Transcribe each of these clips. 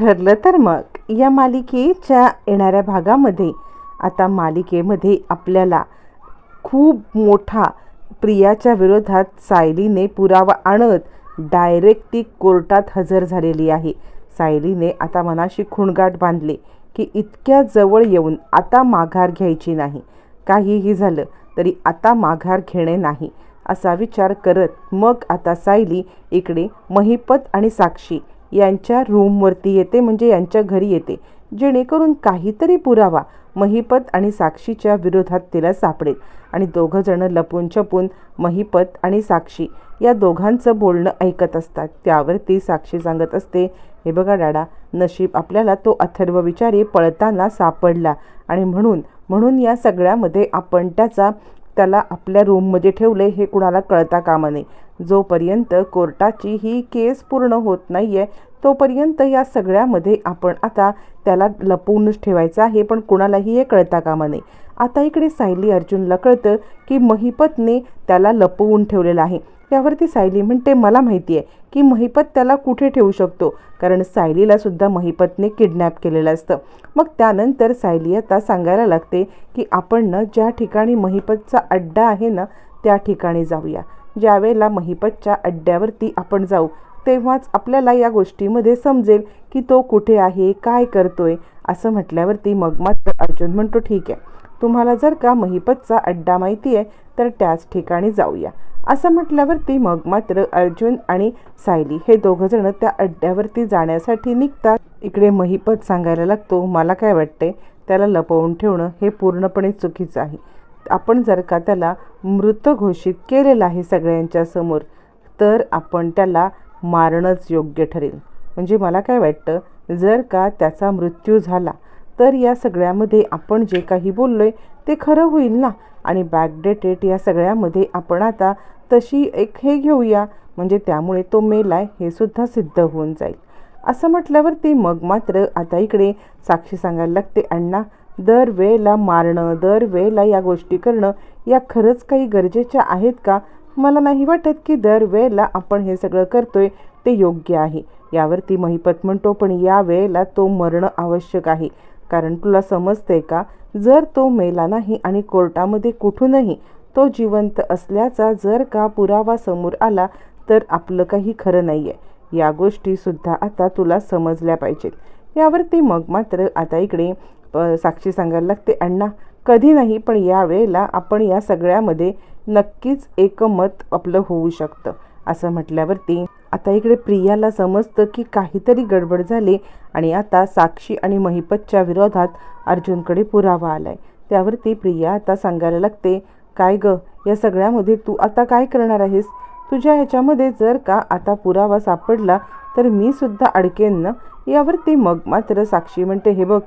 ठरलं तर मग. या मालिकेच्या येणाऱ्या भागामध्ये आता मालिकेमध्ये आपल्याला खूप मोठा प्रियाच्या विरोधात सायलीने पुरावा आणत डायरेक्ट ती कोर्टात हजर झालेली आहे. सायलीने आता मनाशी खुणगाट बांधले की इतक्या जवळ येऊन आता माघार घ्यायची नाही. काहीही झालं तरी आता माघार घेणे नाही असा विचार करत मग आता सायली इकडे महिपत आणि साक्षी यांच्या रूमवरती येते म्हणजे यांच्या घरी येते. जेणेकरून काहीतरी पुरावा महिपत आणि साक्षीच्या विरोधात तिला सापडेल. आणि दोघंजणं लपून छपून महिपत आणि साक्षी या दोघांचं बोलणं ऐकत असतात. त्यावरती साक्षी सांगत असते हे बघा डाडा नशीब आपल्याला तो अथर्व विचारी पळताना सापडला. आणि म्हणून म्हणून या सगळ्यामध्ये आपण त्याचा त्याला आपल्या रूममध्ये ठेवले हे कुणाला कळता कामा नये. जोपर्यंत कोर्टाची ही केस पूर्ण होत नाही आहे तोपर्यंत या सगळ्यामध्ये आपण आता त्याला लपवूनच ठेवायचं आहे पण कुणालाही हे कळता कामा नये. आता इकडे सायली अर्जुनला कळतं की महिपतने त्याला लपवून ठेवलेलं आहे. त्यावरती सायली म्हणते मला माहिती आहे की महिपत त्याला कुठे ठेवू शकतो. कारण सायलीला सुद्धा महिपतने किडनॅप केलेलं असतं. मग त्यानंतर सायली आता सांगायला लागते की आपण ना ज्या ठिकाणी महिपतचा अड्डा आहे ना त्या ठिकाणी जाऊया. ज्यावेळेला महिपतच्या अड्ड्यावरती आपण जाऊ तेव्हाच आपल्याला या गोष्टीमध्ये समजेल की तो कुठे आहे काय करतोय असं म्हटल्यावरती मग मात्र अर्जुन म्हणतो ठीक आहे. तुम्हाला जर का महिपतचा अड्डा माहिती आहे तर त्याच ठिकाणी जाऊया. असं म्हटल्यावरती मग मात्र अर्जुन आणि सायली हे दोघंजणं त्या अड्ड्यावरती जाण्यासाठी निघतात. इकडे महिपत सांगायला लागतो मला काय वाटते त्याला लपवून ठेवणं हे पूर्णपणे चुकीचं आहे. आपण जर का त्याला मृत घोषित केलेलं आहे सगळ्यांच्या समोर तर आपण त्याला मारणंच योग्य ठरेल. म्हणजे मला काय वाटतं जर का त्याचा मृत्यू झाला तर या सगळ्यामध्ये आपण जे काही बोललो आहे ते खरं होईल ना? आणि बॅकडेटेड या सगळ्यामध्ये आपण आता तशी एक हे घेऊया. म्हणजे त्यामुळे तो मेलाय हे सुद्धा सिद्ध होऊन जाईल. असं म्हटल्यावरती मग मात्र आता इकडे साक्षी सांगायला लागते अण्णा दर वेळेला मारणं दर वेळेला या गोष्टी करणं या खरंच काही गरजेच्या आहेत का? मला नाही वाटत की दर वेळेला आपण हे सगळं करतोय ते योग्य आहे. यावरती महिपत म्हणतो पण या वेळेला तो मरणं आवश्यक आहे. कारण तुला समजते का? जर तो मेला नाही आणि कोर्टामध्ये कुठूनही तो जिवंत असल्याचा जर का पुरावा समोर आला तर आपलं काही खरं नाही आहे या गोष्टीसुद्धा आता तुला समजल्या पाहिजेत. यावरती मग मात्र आता इकडे साक्षी सांगायला लागते अण्णा कधी नाही पण या वेळेला आपण या सगळ्यामध्ये नक्कीच एकमत आपलं होऊ शकतं. असं म्हटल्यावरती आता इकडे प्रियाला समजतं की काहीतरी गडबड झाली आणि आता साक्षी आणि महिपतच्या विरोधात अर्जुनकडे पुरावा आलाय. त्यावरती प्रिया आता सांगायला लागते काय ग? या सगळ्यामध्ये तू आता काय करणार आहेस? तुझ्या ह्याच्यामध्ये जर का आता पुरावा सापडला तर मी सुद्धा अडकेन ना? यावरती मग मात्र साक्षी म्हणते हे बघ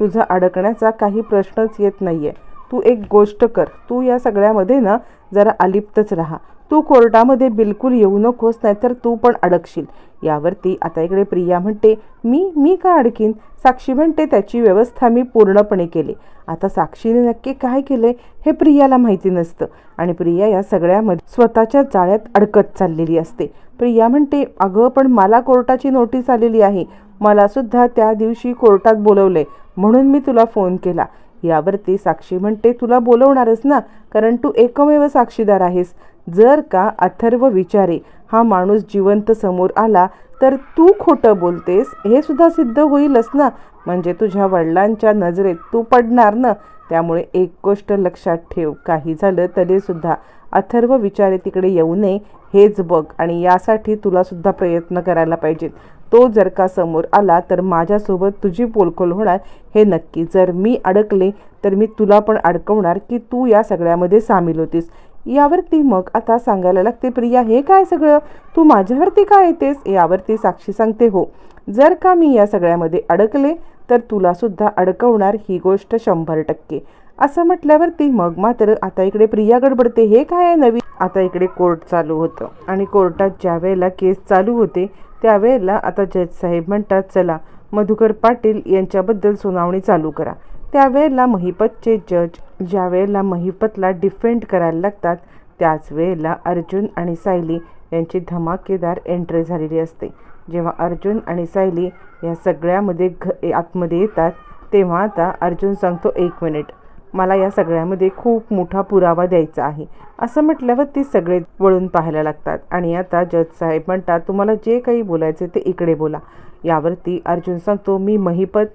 तुझा अडकण्याचा काही प्रश्नच येत नाही आहे तू एक गोष्ट कर. तू या सगळ्यामध्ये ना जरा अलिप्तच राहा. तू कोर्टामध्ये बिलकुल येऊ नकोस नाहीतर तू पण अडकशील. यावरती आता इकडे प्रिया म्हणते मी मी का अडकीन? साक्षी म्हणते त्याची व्यवस्था मी पूर्णपणे केली. आता साक्षीने नक्की काय केले हे प्रियाला माहिती नसतं आणि प्रिया या सगळ्यामध्ये स्वतःच्या जाळ्यात अडकत चाललेली असते. प्रिया म्हणते अगं पण मला कोर्टाची नोटीस आलेली आहे. मला सुद्धा त्या दिवशी कोर्टात बोलवले म्हणून मी तुला फोन केला. यावरती साक्षी म्हणते तुला बोलवणारच ना कारण तू एकमेव साक्षीदार आहेस. जर का अथर्व विचारे हा माणूस जिवंत समोर आला तर तू खोटं बोलतेस हे सुद्धा सिद्ध होईलच ना. म्हणजे तुझ्या वडिलांच्या नजरेत तू पडणार ना. त्यामुळे एक गोष्ट लक्षात ठेव काही झालं तरीसुद्धा अथर्व विचारे तिकडे येऊ नये हेच बघ आणि यासाठी तुला सुद्धा प्रयत्न करायला पाहिजेत. तो जर का समोर आला तर माझ्यासोबत तुझी पोलखोल होणार हे नक्की. जर मी अडकले तर मी तुला पण अडकवणार की तू या सगळ्यामध्ये सामील होतीस. यावरती मग आता सांगायला लागते प्रिया हे काय सगळं? तू माझ्यावरती काय येतेस? यावरती साक्षी सांगते हो. जर का मी या सगळ्यामध्ये अडकले तर तुलासुद्धा अडकवणार ही गोष्ट शंभर टक्के. असं म्हटल्यावरती मग मात्र आता इकडे प्रिया गडबडते हे काय आहे नवीन? आता इकडे कोर्ट चालू होतं आणि कोर्टात ज्या वेळेला केस चालू होते त्यावेळेला आता जज साहेब म्हणतात चला मधुकर पाटील यांच्याबद्दल सुनावणी चालू करा. त्यावेळेला महिपतचे जज ज्या वेळेला महिपतला डिफेंड करायला लागतात त्याच वेळेला अर्जुन आणि सायली यांची धमाकेदार एंट्री झालेली असते. जेव्हा अर्जुन आणि सायली या सगळ्यामध्ये घ आतमध्ये येतात तेव्हा आता अर्जुन सांगतो एक मिनिट मला या सगळ्यामध्ये खूप मोठा पुरावा द्यायचा आहे. असं म्हटल्यावर ते सगळे वळून पाहायला लागतात. आणि आता जज साहेब म्हणतात तुम्हाला जे काही बोलायचे ते इकडे बोला. यावरती अर्जुन सांगतो मी महिपत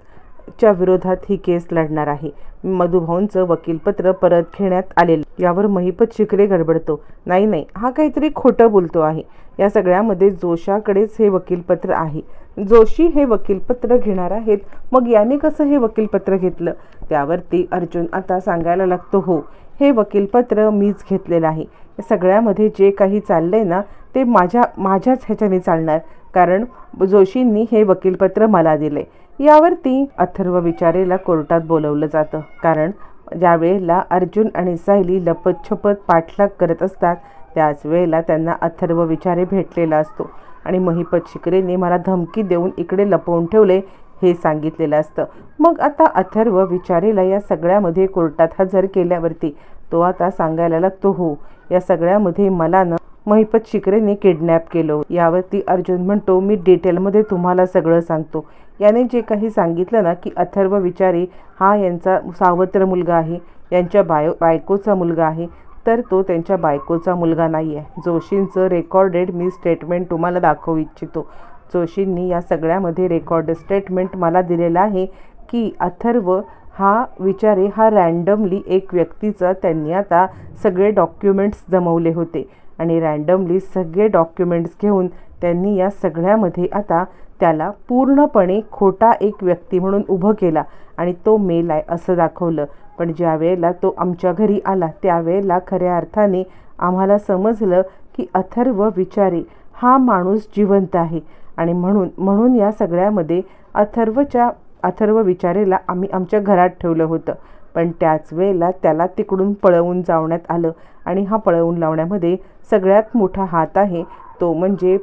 च्या विरोधात ही केस लढणार आहे. मधुभाऊंचं वकीलपत्र परत घेण्यात आलेलं यावर महिपत शिकरे गडबडतो. नाही नाही हा काहीतरी खोटं बोलतो आहे. या सगळ्यामध्ये जोशाकडेच हे वकीलपत्र आहे. जोशी हे वकीलपत्र घेणार आहेत. मग याने कसं हे वकीलपत्र घेतलं? त्यावरती अर्जुन आता सांगायला लागतो हो हे वकीलपत्र मीच घेतलेलं आहे. सगळ्यामध्ये जे काही चाललंय ना ते माझ्या माझ्याच ह्याच्याने चालणार. कारण जोशींनी हे वकीलपत्र मला दिले यावरती अथर्व विचारेला कोर्टात बोलवलं जातं. कारण ज्या वेळेला अर्जुन आणि सायली लपतछपत पाठलाग करत असतात त्याच वेळेला त्यांना अथर्व विचारे भेटलेला असतो आणि महिपत शिकरेने मला धमकी देऊन इकडे लपवून ठेवले हे सांगितलेलं असतं. मग आता अथर्व विचारेला या सगळ्यामध्ये कोर्टात हजर केल्यावरती तो आता सांगायला लागतो हो या सगळ्यामध्ये मला ना महिपत शिकरेने किडनॅप केलं. यावरती अर्जुन म्हणतो मी डिटेलमध्ये तुम्हाला सगळं सांगतो. याने जे काही सांगितलं ना की अथर्व विचारे हा यांचा सावत्र मुलगा आहे यांच्या बायो बायकोचा मुलगा आहे तर तो त्यांच्या बायकोचा मुलगा नाही आहे. जोशींचं रेकॉर्डेड मी स्टेटमेंट तुम्हाला दाखवू इच्छितो. जोशींनी या सगळ्यामध्ये रेकॉर्ड स्टेटमेंट मला दिलेलं आहे की अथर्व हा विचारे हा रँडमली एक व्यक्तीचा त्यांनी आता सगळे डॉक्युमेंट्स जमवले होते. आणि रँडमली सगळे डॉक्युमेंट्स घेऊन त्यांनी या सगळ्यामध्ये आता त्याला पूर्णपणे खोटा एक व्यक्ती म्हणून उभं केला आणि तो मेल आहे असं दाखवलं. पण ज्या वेळेला तो आमच्या घरी आला त्यावेळेला खऱ्या अर्थाने आम्हाला समजलं की अथर्व विचारे हा माणूस जिवंत आहे. आणि म्हणून म्हणून या सगळ्यामध्ये अथर्वच्या अथर्व विचारेला आम्ही आमच्या घरात ठेवलं होतं. पण त्याच वेळेला त्याला तिकडून पळवून जावण्यात आलं आणि हा पळवून लावण्यामध्ये सगळ्यात मोठा हात आहे तो म्हणजे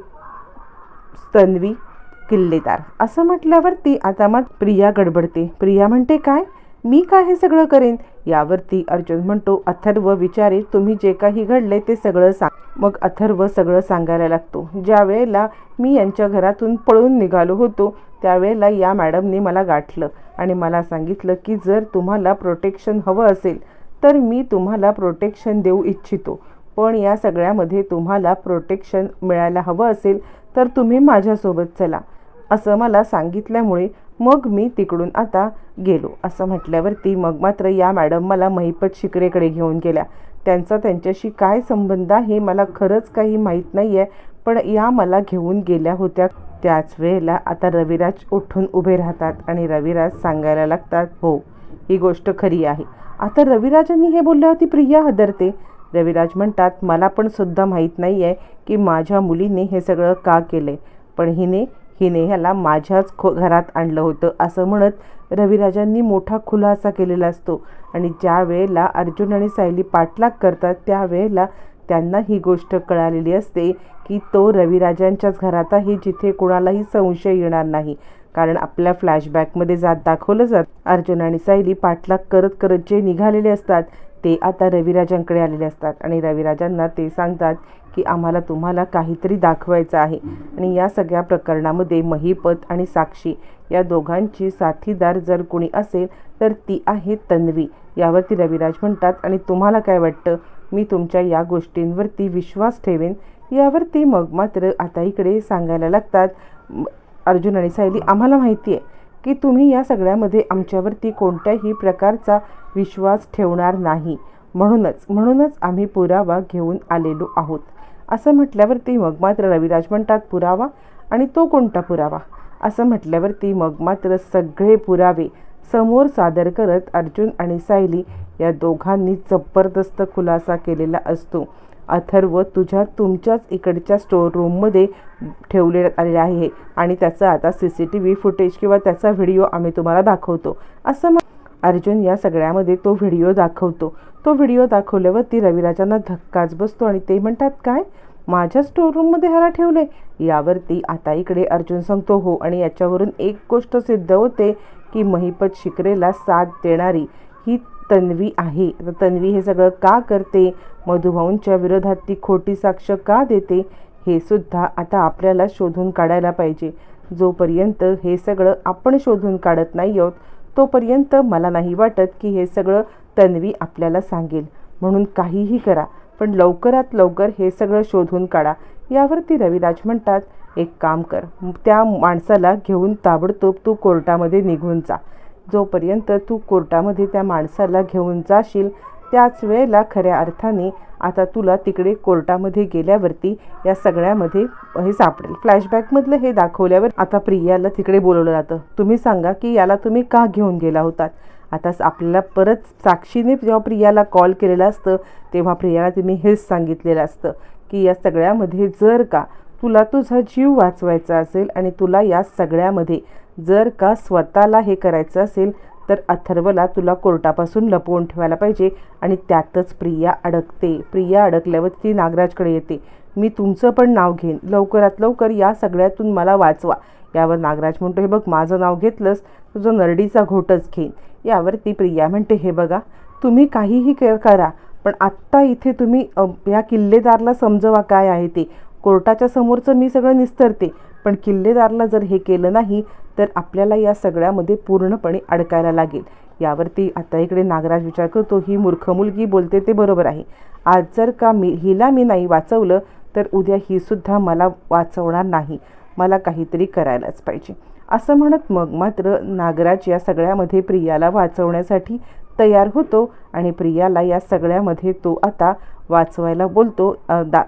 तन्वी किल्लेदार. असं म्हटल्यावरती आता मग प्रिया गडबडते. प्रिया म्हणते काय? मी काय हे सगळं करेन? यावरती अर्जुन म्हणतो अथर्व विचारे तुम्ही जे काही घडले ते सगळं सांग. मग अथर्व सगळं सांगायला लागतो. ज्या वेळेला मी यांच्या घरातून पळून निघालो होतो त्यावेळेला या मॅडमने मला गाठलं आणि मला सांगितलं की जर तुम्हाला प्रोटेक्शन हवं असेल तर मी तुम्हाला प्रोटेक्शन देऊ इच्छितो. पण या सगळ्यामध्ये तुम्हाला प्रोटेक्शन मिळायला हवं असेल तर तुम्ही माझ्यासोबत चला. असं मला सांगितल्यामुळे मग मी तिकडून आता गेलो. असं म्हटल्यावरती मग मात्र या मॅडम मला महिपत शिकरेकडे घेऊन गेल्या. त्यांचा त्यांच्याशी काय संबंध आहे मला खरंच काही माहीत नाही आहे पण या मला घेऊन गेल्या होत्या. त्याच वेळेला आता रविराज उठून उभे राहतात आणि रविराज सांगायला लागतात हो ही गोष्ट खरी आहे. आता रविराजांनी हे बोलल्यावरती प्रिया हदरते. रविराज म्हणतात मला पण सुद्धा माहीत नाही आहे की माझ्या मुलीने हे सगळं का केलं पण हिने हिने ह्याला माझ्याच खो घरात आणलं होतं असं म्हणत रविराजांनी मोठा खुलासा केलेला असतो. आणि ज्या वेळेला अर्जुन आणि सायली पाठलाग करतात त्यावेळेला त्यांना ही गोष्ट कळालेली असते की तो रविराजांच्याच घरात आहे जिथे कोणालाही संशय येणार नाही. कारण आपल्या फ्लॅशबॅकमध्ये जात दाखवलं जात अर्जुन आणि सायली पाठलाग करत करत जे निघालेले असतात ते आता रविराजांकडे आलेले असतात. आणि रविराजांना ते सांगतात की आम्हाला तुम्हाला काहीतरी दाखवायचं आहे. आणि या सगळ्या प्रकरणामध्ये महीपत आणि साक्षी या दोघांची साथीदार जर कोणी असेल तर ती आहे तन्वी. यावरती रविराज म्हणतात आणि तुम्हाला काय वाटतं? मी तुमच्या या गोष्टींवरती विश्वास ठेवेन. यावरती मग मात्र आता इकडे सांगायला लागतात अर्जुन आणि सायली आम्हाला माहिती आहे. की तुम्ही या सगळ्यामध्ये आमच्यावरती कोणत्याही प्रकारचा विश्वास ठेवणार नाही. म्हणूनच म्हणूनच आम्ही पुरावा घेऊन आलेलो आहोत. असं म्हटल्यावरती मग मात्र रविराज म्हणतात पुरावा? आणि तो कोणता पुरावा? असं म्हटल्यावरती मग मात्र सगळे पुरावे समोर सादर करत अर्जुन आणि सायली या दोघांनी जबरदस्त खुलासा केलेला असतो. अथर्व तुझ्या तुमच्याच इकडच्या स्टोअर रूममध्ये ठेवलेलं आलेलं आहे. आणि त्याचं आता C C T V footage किंवा त्याचा व्हिडिओ आम्ही तुम्हाला दाखवतो. असं मग अर्जुन या सगळ्यामध्ये तो व्हिडिओ दाखवतो. तो व्हिडिओ दाखवल्यावरती रविराजांना धक्काच बसतो आणि ते म्हणतात काय? माझ्या स्टोर रूममध्ये ह्याला ठेवले यावरती आता इकडे अर्जुन सांगतो हो. आणि याच्यावरून एक गोष्ट सिद्ध होते की महिपत शिकरेला साथ देणारी ही तन्वी आहे. तर तन्वी हे सगळं का करते? मधुभाऊंच्या विरोधात ती खोटी साक्ष का देते? हे सुद्धा आता आपल्याला शोधून काढायला पाहिजे. जोपर्यंत हे सगळं आपण शोधून काढत नाही आहोत तोपर्यंत मला नाही वाटत की हे सगळं तन्वी आपल्याला सांगेल. म्हणून काहीही करा पण लवकरात लवकर हे सगळं शोधून काढा. यावरती रविराज म्हणतात एक काम कर त्या माणसाला घेऊन ताबडतोब तू कोर्टामध्ये निघून जा. जोपर्यंत तू कोर्टामध्ये त्या माणसाला घेऊन जाशील त्याच वेळेला खऱ्या अर्थाने आता तुला तिकडे कोर्टामध्ये गेल्यावरती या सगळ्यामध्ये हे सापडेल. फ्लॅशबॅकमधलं हे दाखवल्यावर आता प्रियाला तिकडे बोलवलं जातं. तुम्ही सांगा की याला तुम्ही का घेऊन गेला होतात? आता आपल्याला परत साक्षीने जेव्हा प्रियाला कॉल केलेला असतं तेव्हा प्रियाला तिने हेच सांगितलेलं असतं की या सगळ्यामध्ये जर का तुला तुझा जीव वाचवायचा असेल आणि तुला या सगळ्यामध्ये जर का स्वतःला हे करायचं असेल तर अथर्वला तुला कोर्टापासून लपवून ठेवायला पाहिजे. आणि त्यातच प्रिया अडकते. प्रिया अडकल्यावर ती नागराजकडे येते. मी तुमचं पण नाव घेईन. लवकरात लवकर या सगळ्यातून मला वाचवा. यावर नागराज म्हणतो हे बघ माझं नाव घेतलंस तुझं नरडीचा घोटच घेईन. यावर ती प्रिया म्हणते हे बघा तुम्ही काहीही करा पण आत्ता इथे तुम्ही या किल्लेदारला समजवा काय आहे ते. कोर्टाच्या समोरचं मी सगळं निस्तरते पण किल्लेदारला जर हे केलं नाही तर आपल्याला या सगळ्यामध्ये पूर्णपणे अडकायला लागेल. यावरती आता इकडे नागराज विचार करतो ही मूर्ख मुलगी बोलते ते बरोबर आहे. आज जर का मी हिला मी नाही वाचवलं तर उद्या ही सुद्धा मला वाचवणार नाही. मला काहीतरी करायलाच पाहिजे. असं म्हणत मग मात्र नागराज या सगळ्यामध्ये प्रियाला वाचवण्यासाठी तयार होतो आणि प्रियाला या सगळ्यामध्ये तो आता वाचवायला बोलतो दा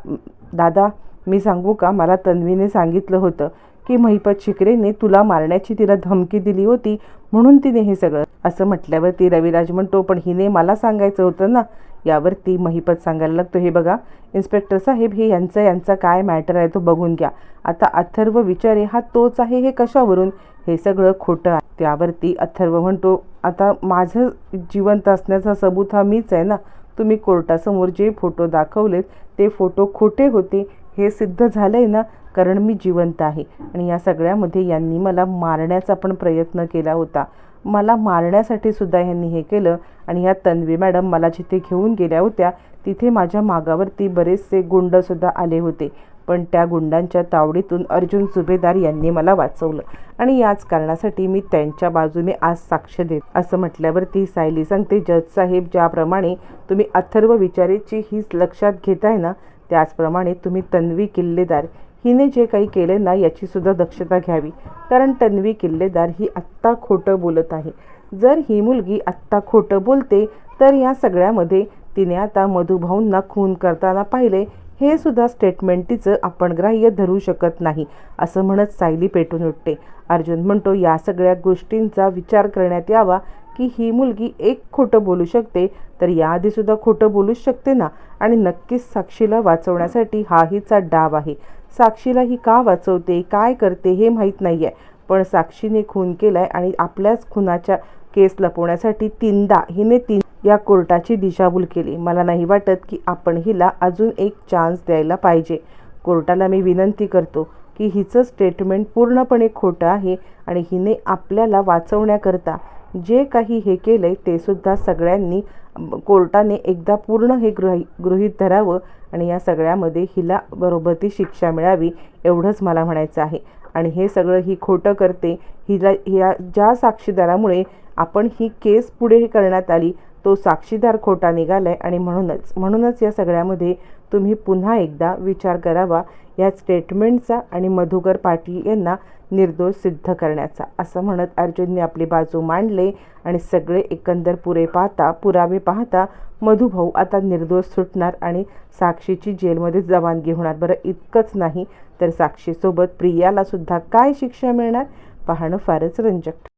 दादा मी सांगू का? मला तन्वीने सांगितलं होतं की महिपत शिकरेने तुला मारण्याची तिला धमकी दिली होती म्हणून तिने हे सगळं असं म्हटल्यावर ती रविराज म्हणतो पण हिने मला सांगायचं होतं ना? यावरती महिपत सांगायला लागतो हे बघा इन्स्पेक्टर साहेब हे यांचं यांचा काय मॅटर आहे तो बघून घ्या. आता अथर्व विचारे हा तोच आहे हे कशावरून? हे सगळं खोटं आहे. त्यावरती अथर्व म्हणतो आता माझं जिवंत असण्याचा सबूत हा मीच आहे ना? तुम्ही कोर्टासमोर जे फोटो दाखवलेत ते फोटो खोटे होते. हे सिद्ध झालं आहे ना कारण मी जिवंत आहे. आणि या सगळ्यामध्ये यांनी मला मारण्याचा पण प्रयत्न केला होता. मला मारण्यासाठी सुद्धा यांनी हे केलं आणि ह्या तन्वी मॅडम मला जिथे घेऊन गेल्या होत्या तिथे माझ्या मागावरती बरेचसे गुंडसुद्धा आले होते. पण त्या गुंडांच्या तावडीतून अर्जुन सुभेदार यांनी मला वाचवलं. आणि याच कारणासाठी मी त्यांच्या बाजूने आज साक्ष देत असं म्हटल्यावरती सायली सांगते जज साहेब ज्याप्रमाणे तुम्ही अथर्व विचारेची हीच लक्षात घेताय ना त्याचप्रमाणे तुम्ही तन्वी किल्लेदार हिने जे काही केले ना याचीसुद्धा दक्षता घ्यावी. कारण तन्वी किल्लेदार ही आत्ता खोटं बोलत आहे. जर ही मुलगी आत्ता खोटं बोलते तर या सगळ्यामध्ये तिने आता मधुभाऊंना खून करताना पाहिले हे सुद्धा स्टेटमेंट तिचं आपण ग्राह्य धरू शकत नाही असं म्हणत सायली पेटून उठते. अर्जुन म्हणतो या सगळ्या गोष्टींचा विचार करण्यात यावा की ही मुलगी एक खोटं बोलू शकते तर याआधीसुद्धा खोटं बोलूच शकते ना? आणि नक्कीच साक्षीला वाचवण्यासाठी हा हिचा डाव आहे. साक्षीला ही का वाचवते काय करते हे माहीत नाही आहे पण साक्षीने खून केलाय आणि आपल्याच खुनाच्या केस लपवण्यासाठी तीनदा हिने तीन या कोर्टाची दिशाभूल केली. मला नाही वाटत की आपण हिला अजून एक चान्स द्यायला पाहिजे. कोर्टाला मी विनंती करतो की हिचं स्टेटमेंट पूर्णपणे खोटं आहे आणि हिने आपल्याला वाचवण्याकरता जे काही हे केलं आहे ते सुद्धा सगळ्यांनी कोर्टाने एकदा पूर्ण हे गृह गृहीत धरावं आणि या सगळ्यामध्ये हिला बरोबर ती शिक्षा मिळावी एवढंच मला म्हणायचं आहे. आणि हे सगळं ही खोटं करते हिला ह्या ज्या साक्षीदारामुळे आपण ही केस पुढे करण्यात आली तो साक्षीदार खोटा निघाला आहे आणि म्हणूनच म्हणूनच या सगळ्यामध्ये तुम्ही पुन्हा एकदा विचार करावा या स्टेटमेंटचा आणि मधुकर पाटील यांना निर्दोष सिद्ध करण्याचा. असं म्हणत अर्जुनने आपली बाजू मांडले आणि सगळे एकंदर पुरे पाहता पुरावे पाहता मधुभाऊ आता निर्दोष सुटणार आणि साक्षीची जेलमध्ये जवानगी होणार बरं इतकंच नाही तर साक्षीसोबत प्रियालासुद्धा काय शिक्षा मिळणार? पाहणं फारच रंजक